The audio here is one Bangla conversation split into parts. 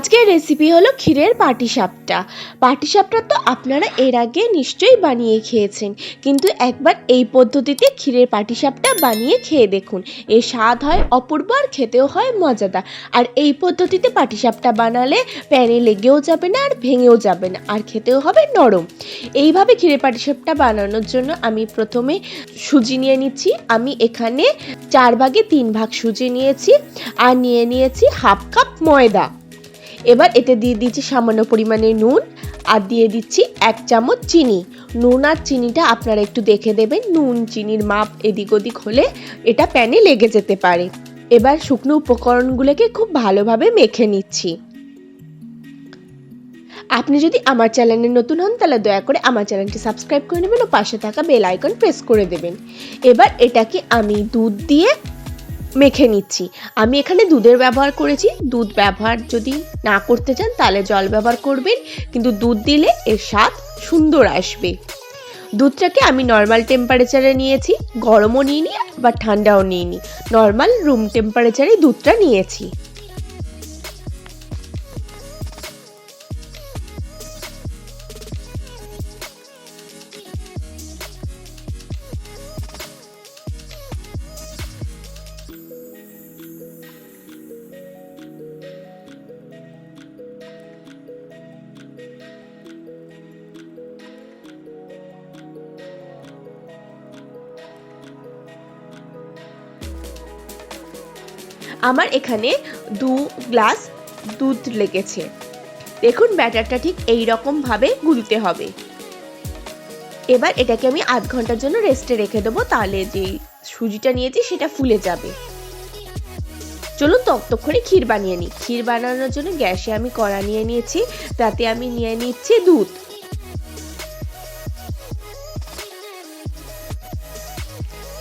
আজকের রেসিপি হলো ক্ষীরের পাটিসাপটা। পাটিসাপটা তো আপনারা এর আগে নিশ্চয়ই বানিয়ে খেয়েছেন, কিন্তু একবার এই পদ্ধতিতে ক্ষীরের পাটিসাপটা বানিয়ে খেয়ে দেখুন। এর স্বাদ হয় অপূর্ব আর খেতেও হয় মজাদার। আর এই পদ্ধতিতে পাটিসাপটা বানালে প্যানে লেগেও যাবে না আর ভেঙেও যাবে না, আর খেতেও হবে নরম। এইভাবে ক্ষীরের পাটিসাপটা বানানোর জন্য আমি প্রথমে সুজি নিয়ে নিচ্ছি। আমি এখানে চার ভাগে তিন ভাগ সুজি নিয়েছি, আর নিয়ে নিয়েছি হাফ কাপ ময়দা। এবার এতে দিয়ে দিচ্ছি সামান্য পরিমাণে নুন আর দিয়ে দিচ্ছি এক চামচ চিনি। নুন আর চিনিটা আপনারা একটু দেখে দেবেন, নুন, চিনির মাপ এদিক ওদিক হলে এটা প্যানে লেগে যেতে পারে। এবার শুকনো উপকরণগুলোকে খুব ভালোভাবে মেখে নিচ্ছি। আপনি যদি আমার চ্যানেলে নতুন হন, তাহলে দয়া করে আমার চ্যানেলটি সাবস্ক্রাইব করে নেবেন ও পাশে থাকা বেল আইকন প্রেস করে দেবেন। এবার এটাকে আমি দুধ দিয়ে মেখে নিচ্ছি। আমি এখানে দুধের ব্যবহার করেছি। দুধ ব্যবহার যদি না করতে চান, তাহলে জল ব্যবহার করবেন। কিন্তু দুধ দিলে এর স্বাদ সুন্দর আসবে। দুধটাকে আমি নর্মাল টেম্পারেচারে নিয়েছি। গরমও নিইনি বা ঠান্ডাও নিইনি। নর্মাল রুম টেম্পারেচারে দুধটা নিয়েছি। আমার এখানে দু গ্লাস দুধ লেগেছে। দেখুন ব্যাটারটা ঠিক এই রকম ভাবে গুলতে হবে। এবার এটাকে আমি আধ ঘণ্টার জন্য রেস্টে রেখে দেবো, তাহলে যে সুজিটা নিয়েছি সেটা ফুলে যাবে। চলুন ততক্ষণে ক্ষীর বানিয়ে নিই। ক্ষীর বানানোর জন্য গ্যাসে আমি কড়া নিয়ে নিয়েছি, তাতে আমি নিয়ে নিচ্ছি দুধ।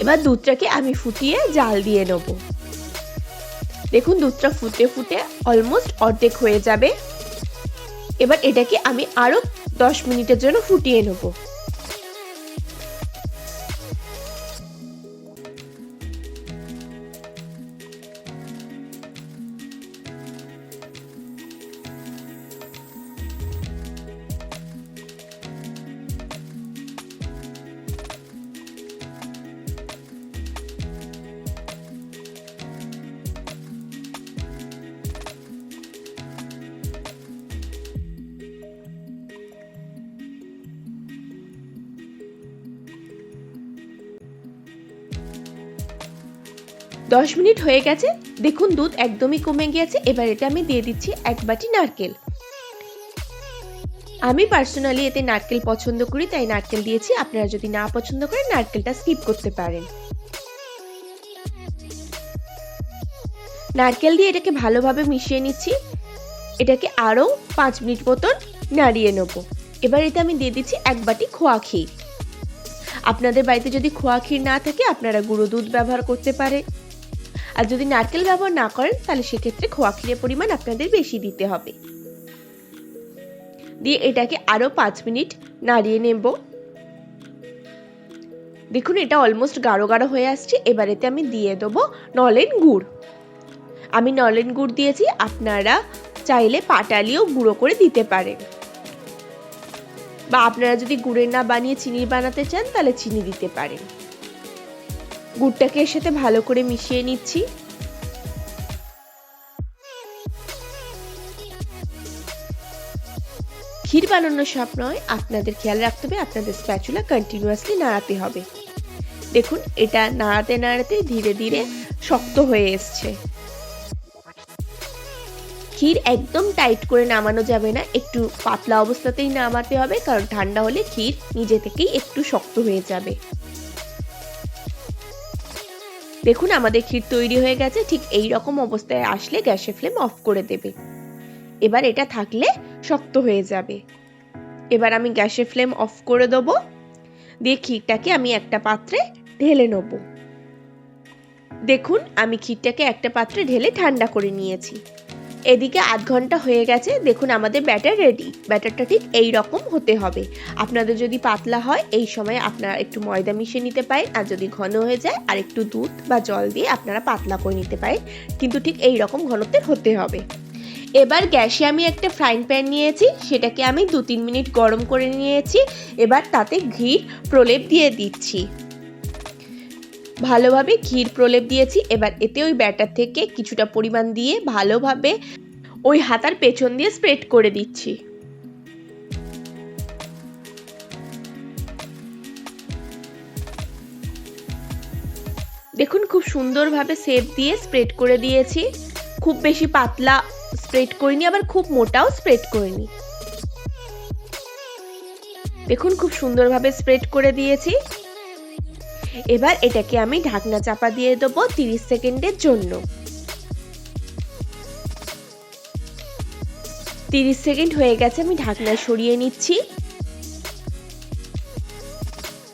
এবার দুধটাকে আমি ফুটিয়ে জাল দিয়ে নেব। দেখুন, দুধটা ফুটে ফুটে অলমোস্ট অর্ধেক হয়ে যাবে। এবার এটাকে আমি আরও দশ মিনিটের জন্য ফুটিয়ে নেব। দশ মিনিট হয়ে গেছে। দেখুন, দুধ একদমই কমে গিয়েছে। এবার এটা আমি দিয়ে দিচ্ছি এক বাটি নারকেল। আমি পার্সোনালি এতে নারকেল পছন্দ করি, তাই নারকেল দিয়েছি। আপনারা যদি না পছন্দ করেন, নারকেলটা স্কিপ করতে পারেন। নারকেল দিয়ে এটাকে ভালোভাবে মিশিয়ে নিচ্ছি। এটাকে আরও পাঁচ মিনিট মতন নাড়িয়ে নেব। এবার এতে আমি দিয়ে দিচ্ছি এক বাটি খোয়া ক্ষীর। আপনাদের বাড়িতে যদি খোয়া ক্ষীর না থাকে, আপনারা গুঁড়ো দুধ ব্যবহার করতে পারে। আর যদি নারকেল ব্যবহার না করেন, তাহলে সেক্ষেত্রে খোয়া ক্ষীরের পরিমাণ আপনাদের বেশি দিতে হবে। দিয়ে এটাকে আরও পাঁচ মিনিট নাড়িয়ে নেব। দেখুন, এটা অলমোস্ট গাঢ় গাঢ় হয়ে আসছে। এবার এতে আমি দিয়ে দেবো নলেন গুড়। আমি নলেন গুড় দিয়েছি, আপনারা চাইলে পাটালিও গুঁড়ো করে দিতে পারেন। বা আপনারা যদি গুড়ের না বানিয়ে চিনি বানাতে চান, তাহলে চিনি দিতে পারেন। গুড়টাকে এর সাথে ভালো করে মিশিয়ে নিচ্ছি। ক্ষীর বানানোর সব নয় আপনাদের খেয়াল রাখতে হবে, আপনাদের স্প্যাচুলা কন্টিনিউয়াসলি নাড়াতে হবে। দেখুন, এটা নাড়াতে নাড়াতে ধীরে ধীরে শক্ত হয়ে এসছে। ক্ষীর একদম টাইট করে নামানো যাবে না, একটু পাতলা অবস্থাতেই নামাতে হবে, কারণ ঠান্ডা হলে ক্ষীর নিজে থেকেই একটু শক্ত হয়ে যাবে। দেখুন, আমাদের ক্ষীর তৈরি হয়ে গেছে, ঠিক এই রকম অবস্থায় আসলে গ্যাসের ফ্লেম অফ করে দেবে। এবার এটা থাকলে শক্ত হয়ে যাবে। এবার আমি গ্যাসের ফ্লেম অফ করে দেব। দিয়ে ক্ষীরটাকে আমি একটা পাত্রে ঢেলে নেব। দেখুন, আমি ক্ষীরটাকে একটা পাত্রে ঢেলে ঠান্ডা করে নিয়েছি। এদিকে আধ ঘণ্টা হয়ে গেছে, দেখুন আমাদের ব্যাটার রেডি ব্যাটারটা ঠিক এই রকম হতে হবে। আপনাদের যদি পাতলা হয়, এই সময় আপনারা একটু ময়দা মিশিয়ে নিতে পারেন, আর যদি ঘন হয়ে যায়, আর একটু দুধ বা জল দিয়ে আপনারা পাতলা করে নিতে পারেন। কিন্তু ঠিক এই রকম ঘনত্বের হতে হবে। এবার গ্যাসে আমি একটা ফ্রাইং প্যান নিয়েছি, সেটাকে আমি দু তিন মিনিট গরম করে নিয়েছি। এবার তাতে ঘির প্রলেপ দিয়ে দিচ্ছি। ভালোভাবে ঘির প্রলেপ দিয়েছি। এবার এতে ওই ব্যাটার থেকে কিছুটা পরিমাণ দিয়ে ভালোভাবে ওই হাতার পেছন দিয়ে স্প্রেড করে দিচ্ছি। দেখুন, খুব সুন্দরভাবে সেপ দিয়ে স্প্রেড করে দিয়েছি। খুব বেশি পাতলা স্প্রেড করিনি, আবার খুব মোটাও স্প্রেড করিনি। দেখুন, খুব সুন্দরভাবে স্প্রেড করে দিয়েছি। এবার এটাকে আমি ঢাকনা চাপা দিয়ে দেবো তিরিশ সেকেন্ডের জন্য। তিরিশ সেকেন্ড হয়ে গেছে, আমি ঢাকনা সরিয়ে নিচ্ছি।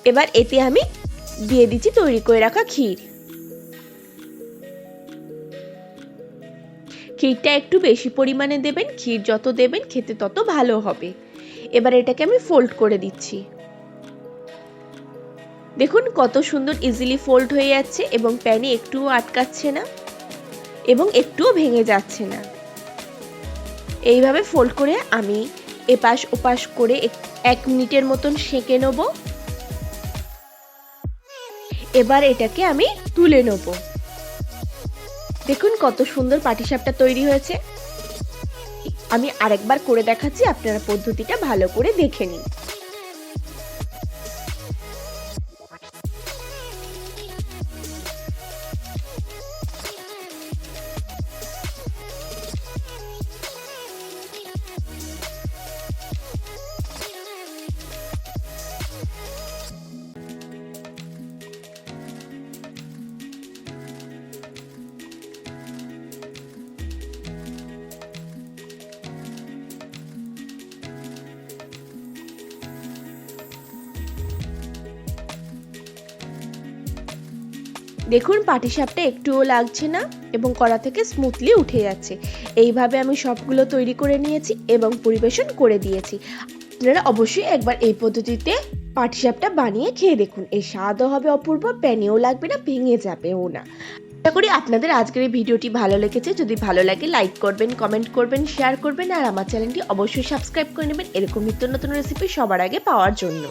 এবার এতে আমি দিয়ে দিচ্ছি তৈরি করে রাখা ক্ষীর। ক্ষীরটা একটু বেশি পরিমাণে দেবেন, ক্ষীর যত দেবেন খেতে তত ভালো হবে। এবার এটাকে আমি ফোল্ড করে দিচ্ছি। দেখুন কত সুন্দর ইজিলি ফোল্ড হয়ে যাচ্ছে এবং প্যানে একটুও আটকাচ্ছে না এবং একটুও ভেঙে যাচ্ছে না। এইভাবে ফোল্ড করে আমি এপাশ ওপাশ করে এক মিনিটের মতন সেঁকে নেব। এবার এটাকে আমি তুলে নেব। দেখুন কত সুন্দর পাটিসাপটা তৈরি হয়েছে। আমি আরেকবার করে দেখাচ্ছি, আপনারা পদ্ধতিটা ভালো করে দেখে নিন। দেখুন, পাটিসাপটা একটুও লাগছে না এবং কড়া থেকে স্মুথলি উঠে যাচ্ছে। এইভাবে আমি সবগুলো তৈরি করে নিয়েছি এবং পরিবেশন করে দিয়েছি। আপনারা অবশ্যই একবার এই পদ্ধতিতে পাটিসাপটা বানিয়ে খেয়ে দেখুন। এর স্বাদও হবে অপূর্ব, প্যানেও লাগবে না, ভেঙে যাবেও না। আশা করি আপনাদের আজকের এই ভিডিওটি ভালো লেগেছে। যদি ভালো লাগে লাইক করবেন কমেন্ট করবেন শেয়ার করবেন, আর আমার চ্যানেলটি অবশ্যই সাবস্ক্রাইব করে নেবেন। এরকম নিত্য নতুন রেসিপি সবার আগে পাওয়ার জন্য।